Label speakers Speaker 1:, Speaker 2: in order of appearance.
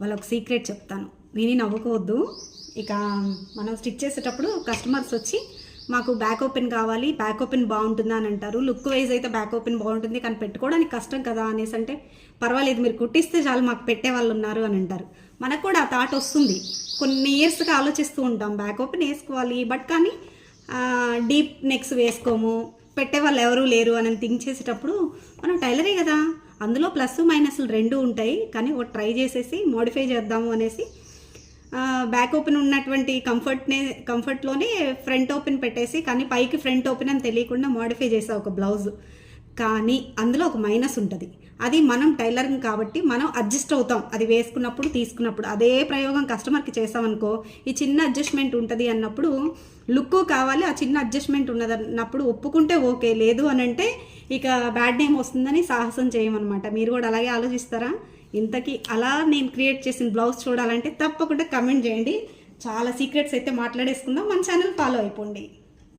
Speaker 1: వాళ్ళొక సీక్రెట్ చెప్తాను. విని నవ్వుకోవద్దు. ఇక మనం స్టిచ్ చేసేటప్పుడు కస్టమర్స్ వచ్చి మాకు బ్యాక్ ఓపెన్ కావాలి బ్యాక్ ఓపెన్ బాగుంటుందా అని అంటారు. లుక్ వైజ్ అయితే బ్యాక్ ఓపెన్ బాగుంటుంది కానీ పెట్టుకోవడానికి కష్టం కదా అనేసి అంటే పర్వాలేదు మీరు కుట్టిస్తే చాలు మాకు పెట్టే వాళ్ళు ఉన్నారు అని అంటారు. మనకు కూడా ఆ థాట్ వస్తుంది. కొన్ని ఇయర్స్గా ఆలోచిస్తూ ఉంటాం బ్యాక్ ఓపెన్ వేసుకోవాలి బట్ కానీ డీప్ నెక్స్ వేసుకోము పెట్టే వాళ్ళు ఎవరూ లేరు అని థింక్ చేసేటప్పుడు మనం టైలరే కదా. అందులో ప్లస్ మైనస్లు రెండు ఉంటాయి కానీ ఒకటి ట్రై చేసేసి మోడిఫై చేద్దాము అనేసి బ్యాక్ ఓపెన్ ఉన్నటువంటి కంఫర్ట్నే కంఫర్ట్లోనే ఫ్రంట్ ఓపెన్ పెట్టేసి కానీ పైకి ఫ్రంట్ ఓపెన్ అని తెలియకుండా మోడిఫై చేసా ఒక బ్లౌజ్. కానీ అందులో ఒక మైనస్ ఉంటుంది. అది మనం టైలరింగ్ కాబట్టి మనం అడ్జస్ట్ అవుతాం. అది వేసుకున్నప్పుడు తీసుకున్నప్పుడు. అదే ప్రయోగం కస్టమర్కి చేసామనుకో ఈ చిన్న అడ్జస్ట్మెంట్ ఉంటుంది అన్నప్పుడు లుక్ కావాలి ఆ చిన్న అడ్జస్ట్మెంట్ ఉన్నది అన్నప్పుడు ఒప్పుకుంటే ఓకే లేదు అని అంటే ఇక బ్యాడ్ నేమ్ వస్తుందని సాహసం చేయమన్నమాట. మీరు కూడా అలాగే ఆలోచిస్తారా? ఇంతకీ అలా నేను క్రియేట్ చేసిన బ్లౌజ్ చూడాలంటే తప్పకుండా కమెంట్ చేయండి. చాలా సీక్రెట్స్ అయితే మాట్లాడేసుకుందాం. మన ఛానల్ ఫాలో అయిపోండి.